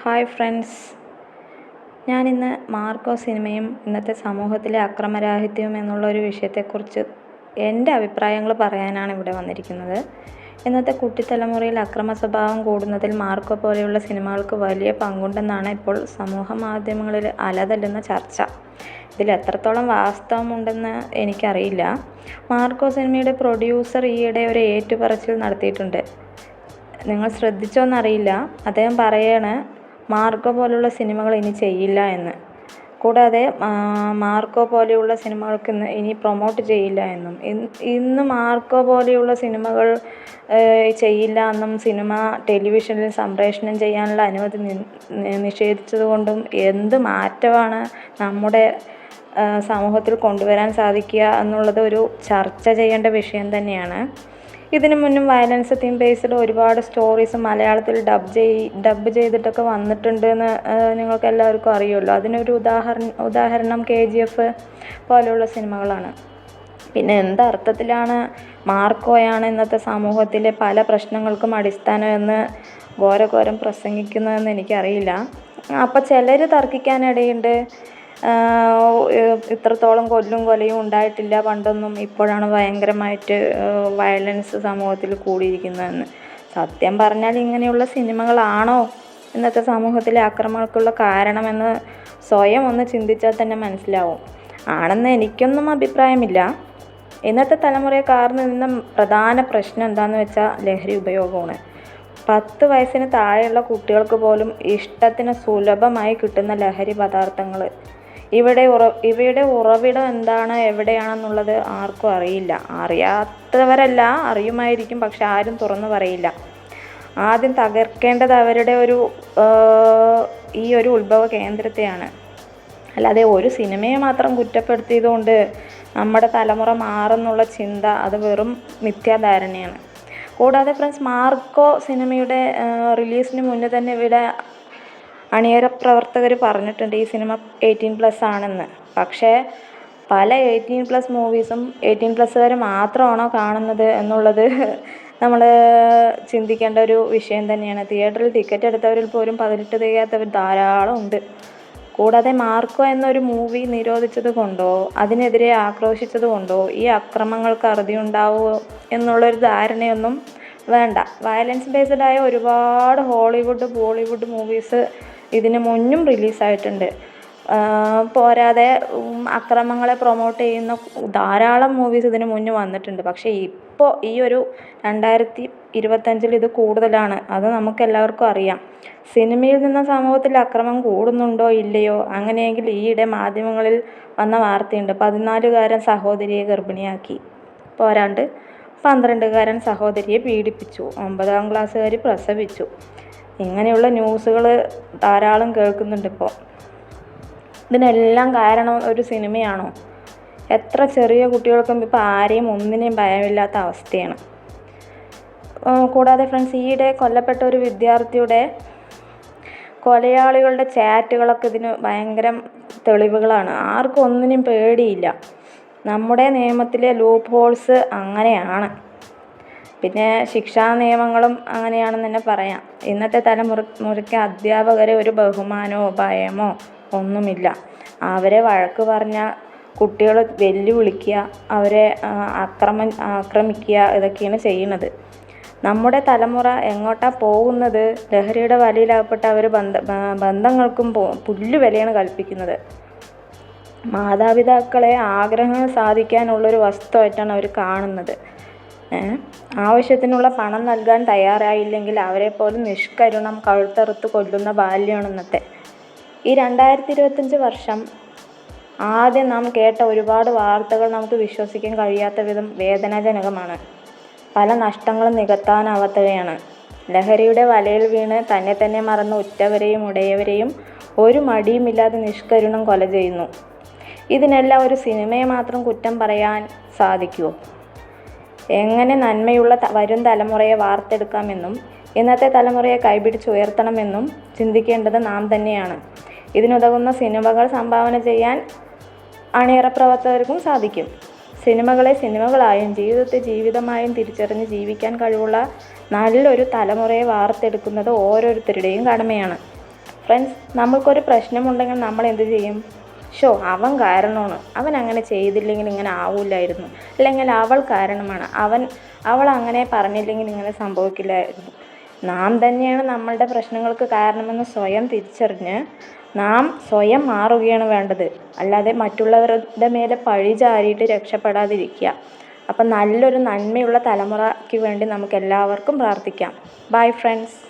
Hi friends. ഞാനിന്ന് Marco സിനിമയും ഇന്നത്തെ സമൂഹത്തിലെ അക്രമരാഹിത്യവും എന്നുള്ള ഒരു വിഷയത്തെക്കുറിച്ച് എന്റെ അഭിപ്രായങ്ങൾ പറയാനാണ് ഇവിടെ വന്നിരിക്കുന്നത്. ഇന്നത്തെ കുട്ടിത്തലമുറയിൽ അക്രമ സ്വഭാവം കൂടുന്നതിൽ മാർക്കോ പോലെയുള്ള സിനിമകൾക്ക് വലിയ പങ്കുണ്ടെന്നാണ് ഇപ്പോൾ സമൂഹ മാധ്യമങ്ങളിൽ അലതല്ലുന്ന ചർച്ച. ഇതിൽ എത്രത്തോളം വാസ്തവമുണ്ടെന്ന് എനിക്കറിയില്ല. മാർക്കോ സിനിമയുടെ പ്രൊഡ്യൂസർ ഈയിടെ ഒരു ഏറ്റുപറച്ചിൽ നടത്തിയിട്ടുണ്ട്. നിങ്ങൾ ശ്രദ്ധിച്ചോ ശ്രദ്ധിച്ചോന്നറിയില്ല. അദ്ദേഹം പറയാണ് മാർക്കോ പോലുള്ള സിനിമകൾ ഇനി ചെയ്യില്ല എന്ന്. കൂടാതെ മാർക്കോ പോലെയുള്ള സിനിമകൾക്ക് ഇന്ന് ഇനി പ്രൊമോട്ട് ചെയ്യില്ല എന്നും. ഇന്ന് മാർക്കോ പോലെയുള്ള സിനിമകൾ ചെയ്യില്ല എന്നും സിനിമ ടെലിവിഷനിൽ സംപ്രേഷണം ചെയ്യാനുള്ള അനുമതി നിഷേധിച്ചതുകൊണ്ടും എന്ത് മാറ്റമാണ് നമ്മുടെ സമൂഹത്തിൽ കൊണ്ടുവരാൻ സാധിക്കുക എന്നുള്ളത് ഒരു ചർച്ച ചെയ്യേണ്ട വിഷയം തന്നെയാണ്. ഇതിനു മുന്നും വയലൻസ് തീം ബേസ്ഡ് ഒരുപാട് സ്റ്റോറീസ് മലയാളത്തിൽ ഡബ് ചെയ് ഡബ് ചെയ്തിട്ടൊക്കെ വന്നിട്ടുണ്ട് എന്ന് നിങ്ങൾക്ക് എല്ലാവർക്കും അറിയുമല്ലോ. അതിനൊരു ഉദാഹരണം ഉദാഹരണം കെ ജി എഫ് പോലെയുള്ള സിനിമകളാണ്. പിന്നെ എന്തർത്ഥത്തിലാണ് മാർക്കോയാണ് ഇന്നത്തെ സമൂഹത്തിലെ പല പ്രശ്നങ്ങൾക്കും അടിസ്ഥാനം എന്ന് ഘോരഘോരം പ്രസംഗിക്കുന്നതെന്ന് എനിക്കറിയില്ല. അപ്പോൾ ചിലർ തർക്കിക്കാനിടയുണ്ട്. ഇത്രത്തോളം കൊല്ലും കൊലയും ഉണ്ടായിട്ടില്ല. പണ്ടൊന്നും ഇപ്പോഴാണ് ഭയങ്കരമായിട്ട് വയലൻസ് സമൂഹത്തിൽ കൂടിയിരിക്കുന്നതെന്ന്. സത്യം പറഞ്ഞാൽ ഇങ്ങനെയുള്ള സിനിമകളാണോ ഇന്നത്തെ സമൂഹത്തിലെ ആക്രമണക്കുള്ള കാരണമെന്ന് സ്വയം ഒന്ന് ചിന്തിച്ചാൽ തന്നെ മനസ്സിലാവും. ആണെന്ന് എനിക്കൊന്നും അഭിപ്രായമില്ല. ഇന്നത്തെ തലമുറയെ കാർന്നു നിന്ന പ്രധാന പ്രശ്നം എന്താണെന്ന് വെച്ചാൽ ലഹരി ഉപയോഗമാണ്. പത്ത് വയസ്സിന് താഴെയുള്ള കുട്ടികൾക്ക് പോലും ഇഷ്ടത്തിന് സുലഭമായി കിട്ടുന്ന ലഹരി പദാർത്ഥങ്ങൾ ഇവിടെ ഉറ ഇവയുടെ ഉറവിടം എന്താണ്? എവിടെയാണെന്നുള്ളത് ആർക്കും അറിയില്ല. അറിയാത്തവരല്ല അറിയുമായിരിക്കും പക്ഷെ ആരും തുറന്നു പറയില്ല. ആദ്യം തകർക്കേണ്ടത് അവരുടെ ഒരു ഈ ഒരു ഉത്ഭവ കേന്ദ്രത്തെയാണ്. അല്ലാതെ ഒരു സിനിമയെ മാത്രം കുറ്റപ്പെടുത്തിയതുകൊണ്ട് നമ്മുടെ തലമുറ മാറുന്നുള്ള ചിന്ത അത് വെറും മിഥ്യാധാരണയാണ്. കൂടാതെ ഫ്രണ്ട്സ് മാർക്കോ സിനിമയുടെ റിലീസിന് മുന്നേ തന്നെ ഇവിടെ അണിയറ പ്രവർത്തകർ പറഞ്ഞിട്ടുണ്ട് ഈ സിനിമ എയ്റ്റീൻ പ്ലസ് ആണെന്ന്. പക്ഷേ പല എയ്റ്റീൻ പ്ലസ് മൂവീസും എയ്റ്റീൻ പ്ലസ്സുകാർ മാത്രമാണോ കാണുന്നത് എന്നുള്ളത് നമ്മൾ ചിന്തിക്കേണ്ട ഒരു വിഷയം തന്നെയാണ്. തിയേറ്ററിൽ ടിക്കറ്റ് എടുത്തവരിൽ പോലും പതിനെട്ട് തികയാത്തവർ ധാരാളം ഉണ്ട്. കൂടാതെ മാർക്കോ എന്നൊരു മൂവി നിരോധിച്ചത് കൊണ്ടോ അതിനെതിരെ ആക്രോശിച്ചത് കൊണ്ടോ ഈ അക്രമങ്ങൾക്ക് അറുതി ഉണ്ടാവുമോ എന്നുള്ളൊരു ധാരണയൊന്നും വേണ്ട. വയലൻസ് ബേസ്ഡായ ഒരുപാട് ഹോളിവുഡ് ബോളിവുഡ് മൂവീസ് ഇതിന് മുന്നും റിലീസായിട്ടുണ്ട്. പോരാതെ അക്രമങ്ങളെ പ്രൊമോട്ട് ചെയ്യുന്ന ധാരാളം മൂവീസ് ഇതിന് മുന്നേ വന്നിട്ടുണ്ട്. പക്ഷേ ഇപ്പോൾ ഈ ഒരു രണ്ടായിരത്തി ഇരുപത്തഞ്ചിൽ ഇത് കൂടുതലാണ്. അത് നമുക്ക് എല്ലാവർക്കും അറിയാം. സിനിമയിൽ നിന്ന് സമൂഹത്തിൽ അക്രമം കൂടുന്നുണ്ടോ ഇല്ലയോ? അങ്ങനെയെങ്കിൽ ഈയിടെ മാധ്യമങ്ങളിൽ വന്ന വാർത്തയുണ്ട്. പതിനാലുകാരൻ സഹോദരിയെ ഗർഭിണിയാക്കി. പോരാണ്ട് പന്ത്രണ്ടുകാരൻ സഹോദരിയെ പീഡിപ്പിച്ചു. ഒമ്പതാം ക്ലാസ്സുകാരി പ്രസവിച്ചു. ഇങ്ങനെയുള്ള ന്യൂസുകൾ ധാരാളം കേൾക്കുന്നുണ്ട് ഇപ്പോൾ. ഇതിനെല്ലാം കാരണം ഒരു സിനിമയാണോ? എത്ര ചെറിയ കുട്ടികൾക്കും ഇപ്പോൾ ആരെയും ഒന്നിനെയും ഭയമില്ലാത്ത അവസ്ഥയാണ്. കൂടാതെ ഫ്രണ്ട്സ് ഈയിടെ കൊല്ലപ്പെട്ട ഒരു വിദ്യാർത്ഥിയുടെ കൊലയാളികളുടെ ചാറ്റുകളൊക്കെ ഇതിന് ഭയങ്കര തെളിവുകളാണ്. ആർക്കും ഒന്നിനും പേടിയില്ല. നമ്മുടെ നിയമത്തിലെ ലൂപ്പ് ഹോൾസ് അങ്ങനെയാണ്. പിന്നെ ശിക്ഷാ നിയമങ്ങളും അങ്ങനെയാണെന്ന് തന്നെ പറയാം. ഇന്നത്തെ തലമുറ മുറയ്ക്ക് അധ്യാപകരെ ഒരു ബഹുമാനമോ ഭയമോ ഒന്നുമില്ല. അവരെ വഴക്ക് പറഞ്ഞാൽ കുട്ടികളെ വെല്ലുവിളിക്കുക അവരെ അക്രമ ആക്രമിക്കുക ഇതൊക്കെയാണ് ചെയ്യുന്നത്. നമ്മുടെ തലമുറ എങ്ങോട്ടാണ് പോകുന്നത്? ലഹരിയുടെ വലയിലാകപ്പെട്ട അവർ ബന്ധ ബന്ധങ്ങൾക്കും പുല്ല് വിലയാണ് കൽപ്പിക്കുന്നത്. മാതാപിതാക്കളെ ആഗ്രഹങ്ങൾ സാധിക്കാനുള്ളൊരു വസ്തുവായിട്ടാണ് അവർ കാണുന്നത്. ആവശ്യത്തിനുള്ള പണം നൽകാൻ തയ്യാറായില്ലെങ്കിൽ അവരെപ്പോലും നിഷ്കരുണം കഴുത്തറുത്ത് കൊല്ലുന്ന ബാല്യമാണ് ഇന്നത്തെ ഈ രണ്ടായിരത്തി ഇരുപത്തഞ്ച് വർഷം ആദ്യം നാം കേട്ട ഒരുപാട് വാർത്തകൾ നമുക്ക് വിശ്വസിക്കാൻ കഴിയാത്ത വിധം വേദനാജനകമാണ്. പല നഷ്ടങ്ങളും നികത്താനാവാത്തവയാണ്. ലഹരിയുടെ വലയിൽ വീണ് തന്നെ തന്നെ മറന്ന ഉറ്റവരെയും ഉടയവരെയും ഒരു മടിയുമില്ലാതെ നിഷ്കരുണം കൊല ചെയ്യുന്നു. ഇതിനെല്ലാം ഒരു സിനിമയെ മാത്രം കുറ്റം പറയാൻ സാധിക്കുമോ എങ്ങനെ നന്മയുള്ള വരും തലമുറയെ വാർത്തെടുക്കാമെന്നും ഇന്നത്തെ തലമുറയെ കൈപിടിച്ച് ഉയർത്തണമെന്നും ചിന്തിക്കേണ്ടത് നാം തന്നെയാണ്. ഇതിനുതകുന്ന സിനിമകൾ സംഭാവന ചെയ്യാൻ അണിയറ പ്രവർത്തകർക്കും സാധിക്കും. സിനിമകളെ സിനിമകളായും ജീവിതത്തെ ജീവിതമായും തിരിച്ചറിഞ്ഞ് ജീവിക്കാൻ കഴിവുള്ള നല്ലൊരു തലമുറയെ വാർത്തെടുക്കുന്നത് ഓരോരുത്തരുടെയും കടമയാണ്. ഫ്രണ്ട്സ് നമ്മൾക്കൊരു പ്രശ്നമുണ്ടെങ്കിൽ നമ്മൾ എന്ത് ചെയ്യും? ഷോ അവൻ കാരണമാണ്. അവൻ അങ്ങനെ ചെയ്തില്ലെങ്കിൽ ഇങ്ങനെ ആവില്ലായിരുന്നു അല്ലെങ്കിൽ അവൾ കാരണമാണ്. അവൻ അവൾ അങ്ങനെ പറഞ്ഞില്ലെങ്കിൽ ഇങ്ങനെ സംഭവിക്കില്ലായിരുന്നു. നാം തന്നെയാണ് നമ്മളുടെ പ്രശ്നങ്ങൾക്ക് കാരണമെന്ന് സ്വയം തിരിച്ചറിഞ്ഞ് നാം സ്വയം മാറുകയാണ് വേണ്ടത്. അല്ലാതെ മറ്റുള്ളവരുടെ മേലെ പഴി ചാരിയിട്ട് രക്ഷപ്പെടാതിരിക്കുക. അപ്പം നല്ലൊരു നന്മയുള്ള തലമുറയ്ക്ക് വേണ്ടി നമുക്ക് എല്ലാവർക്കും പ്രാർത്ഥിക്കാം. Bye friends